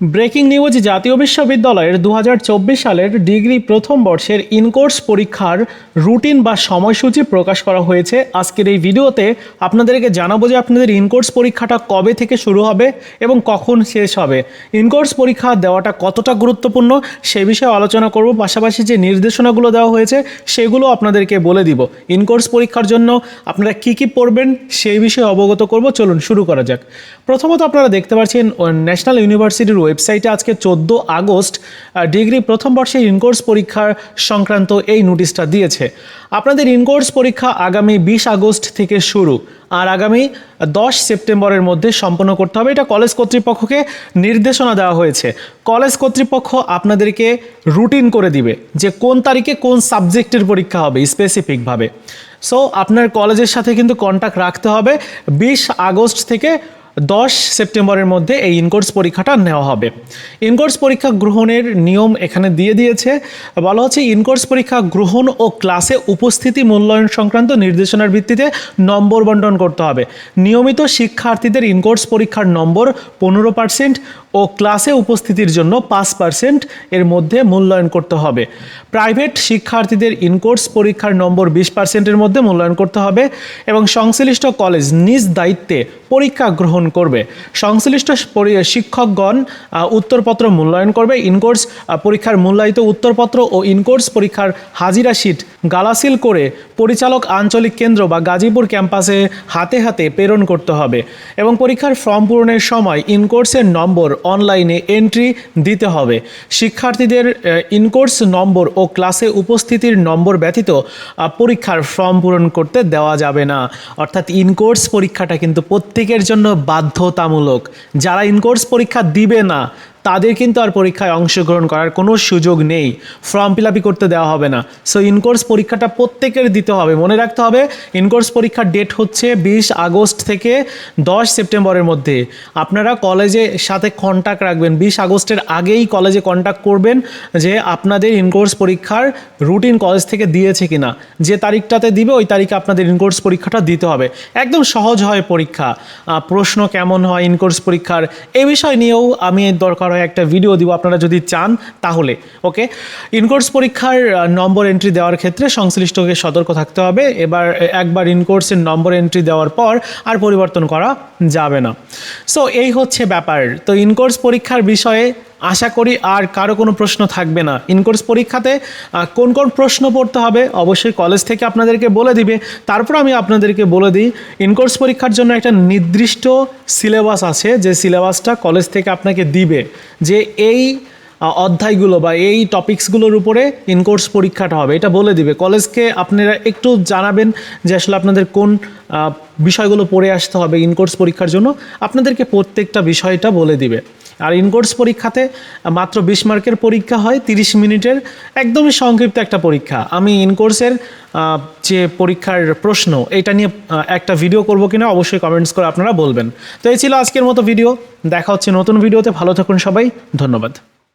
Breaking news, জাতীয় বিশ্ববিদ্যালয়ের দু হাজার চব্বিশ সালের ডিগ্রি প্রথম বর্ষের ইনকোর্স পরীক্ষার রুটিন বা সময়সূচি প্রকাশ করা হয়েছে। আজকের এই ভিডিওতে আপনাদেরকে জানাব যে আপনাদের ইনকোর্স পরীক্ষাটা কবে থেকে শুরু হবে এবং কখন শেষ হবে। ইনকোর্স পরীক্ষা দেওয়াটা কতটা গুরুত্বপূর্ণ সে বিষয়ে আলোচনা করব। পাশাপাশি যে নির্দেশনাগুলো দেওয়া হয়েছে, সেগুলো আপনাদেরকে বলে দিব। ইনকোর্স পরীক্ষার জন্য আপনারা কি কি পড়বেন সেই বিষয়ে অবগত করব। চলুন শুরু করা যাক। প্রথমত আপনারা দেখতে পাচ্ছেন ন্যাশনাল ইউনিভার্সিটির ওয়েবসাইটে আজকে চোদ্দ আগস্ট ডিগ্রি প্রথম বর্ষের ইনকোর্স পরীক্ষার সংক্রান্ত এই নোটিশটা দিয়েছে। আপনাদের ইনকোর্স পরীক্ষা আগামী বিশ আগস্ট থেকে শুরু। আর আগামী দশ সেপ্টেম্বরের মধ্যে সম্পন্ন করতে হবে। এটা কলেজ কর্তৃপক্ষকে নির্দেশনা দেওয়া হয়েছে। কলেজ কর্তৃপক্ষ আপনাদেরকে রুটিন করে দিবে যে কোন তারিখে কোন সাবজেক্টের পরীক্ষা হবে স্পেসিফিকভাবে সো আপনার কলেজের সাথে কিন্তু কন্ট্যাক্ট রাখতে হবে। বিশ আগস্ট থেকে দশ সেপ্টেম্বরের মধ্যে এই ইনকোর্স পরীক্ষাটা নেওয়া হবে। ইনকোর্স পরীক্ষা গ্রহণের নিয়ম এখানে দিয়ে দিয়েছে। বলা হচ্ছে ইনকোর্স পরীক্ষা গ্রহণ ও ক্লাসে উপস্থিতি মূল্যায়ন সংক্রান্ত নির্দেশনার ভিত্তিতে নম্বর বন্টন করতে হবে। নিয়মিত শিক্ষার্থীদের ইনকোর্স পরীক্ষার নম্বর পনেরো পার্সেন্ট ও ক্লাসে উপস্থিতির জন্য পাঁচ পার্সেন্ট এর মধ্যে মূল্যায়ন করতে হবে। প্রাইভেট শিক্ষার্থীদের ইনকোর্স পরীক্ষার নম্বর বিশ পার্সেন্টের মধ্যে মূল্যায়ন করতে হবে এবং সংশ্লিষ্ট কলেজ নিজ দায়িত্বে পরীক্ষা গ্রহণ করবে। সংশ্লিষ্ট শিক্ষকগণ উত্তরপত্র মূল্যায়ন করবে। ইনকোর্স পরীক্ষার মূল্যায়িত উত্তরপত্র ও ইনকোর্স পরীক্ষার হাজিরা শিট গালাসিল করে পরিচালক আঞ্চলিক কেন্দ্র বা গাজীপুর ক্যাম্পাসে হাতে হাতে প্রেরণ করতে হবে এবং পরীক্ষার ফর্ম পূরণের সময় ইনকোর্সের নম্বর অনলাইনে এন্ট্রি দিতে হবে। শিক্ষার্থীদের ইনকোর্স নম্বর ও ক্লাসে উপস্থিতির নম্বর ব্যতীত পরীক্ষার ফর্ম পূরণ করতে দেওয়া যাবে না। অর্থাৎ ইনকোর্স পরীক্ষাটা কিন্তু প্রত্যেকের জন্য বাধ্যতামূলক। যারা ইনকোর্স পরীক্ষা দিবে না তাদের কিন্তু আর পরীক্ষায় অংশগ্রহণ করার কোনো সুযোগ নেই। ফর্ম ফিল করতে দেওয়া হবে না। সো ইনকোর্স পরীক্ষাটা প্রত্যেকের দিতে হবে। মনে রাখতে হবে ইনকোর্স পরীক্ষার ডেট হচ্ছে বিশ আগস্ট থেকে দশ সেপ্টেম্বরের মধ্যে। আপনারা কলেজে সাথে কন্ট্যাক্ট রাখবেন। বিশ আগস্টের আগেই কলেজে কন্ট্যাক্ট করবেন যে আপনাদের ইনকোর্স পরীক্ষার রুটিন কলেজ থেকে দিয়েছে কিনা। যে তারিখটাতে দিবে, ওই তারিখে আপনাদের ইনকোর্স পরীক্ষাটা দিতে হবে। একদম সহজ হয় পরীক্ষা। প্রশ্ন কেমন হয় ইনকোর্স পরীক্ষার এই বিষয় নিয়েও আমি দরকার হয় একটা ভিডিও দিব, আপনারা যদি চান তাহলে ওকে ইনকোর্স পরীক্ষার নম্বর এন্ট্রি দেওয়ার ক্ষেত্রে সংশ্লিষ্টকে সতর্ক থাকতে হবে। এবার একবার ইনকোর্সের নম্বর এন্ট্রি দেওয়ার পর আর পরিবর্তন করা যাবে না। সো এই হচ্ছে ব্যাপার। তো ইনকোর্স পরীক্ষার বিষয়ে আশা করি আর কারও কোনো প্রশ্ন থাকবে না। ইনকোর্স পরীক্ষাতে কোন কোন প্রশ্ন পড়তে হবে অবশ্যই কলেজ থেকে আপনাদেরকে বলে দিবে। তারপর আমি আপনাদেরকে বলে দিই ইনকোর্স পরীক্ষার জন্য একটা নির্দিষ্ট সিলেবাস আছে, যে সিলেবাসটা কলেজ থেকে আপনাকে দিবে। যে এই অধ্যায়গুলো বা এই টপিক্সগুলোর উপরে ইনকোর্স পরীক্ষাটা হবে, এটা বলে দিবে। কলেজকে আপনারা একটু জানাবেন যে আসলে আপনাদের কোন বিষয়গুলো পড়ে আসতে হবে ইনকোর্স পরীক্ষার জন্য। আপনাদেরকে প্রত্যেকটা বিষয়টা বলে দিবে। আর ইনকোর্স পরীক্ষাতে মাত্র বিশ মার্কের পরীক্ষা হয়, তিরিশ মিনিটের একদমই সংক্ষিপ্ত একটা পরীক্ষা। আমি ইনকোর্সের যে পরীক্ষার প্রশ্ন, এটা নিয়ে একটা ভিডিও করব কিনা অবশ্যই কমেন্টস করে আপনারা বলবেন। তো এই ছিল আজকের মতো ভিডিও। দেখা হচ্ছে নতুন ভিডিওতে। ভালো থাকুন সবাই। ধন্যবাদ।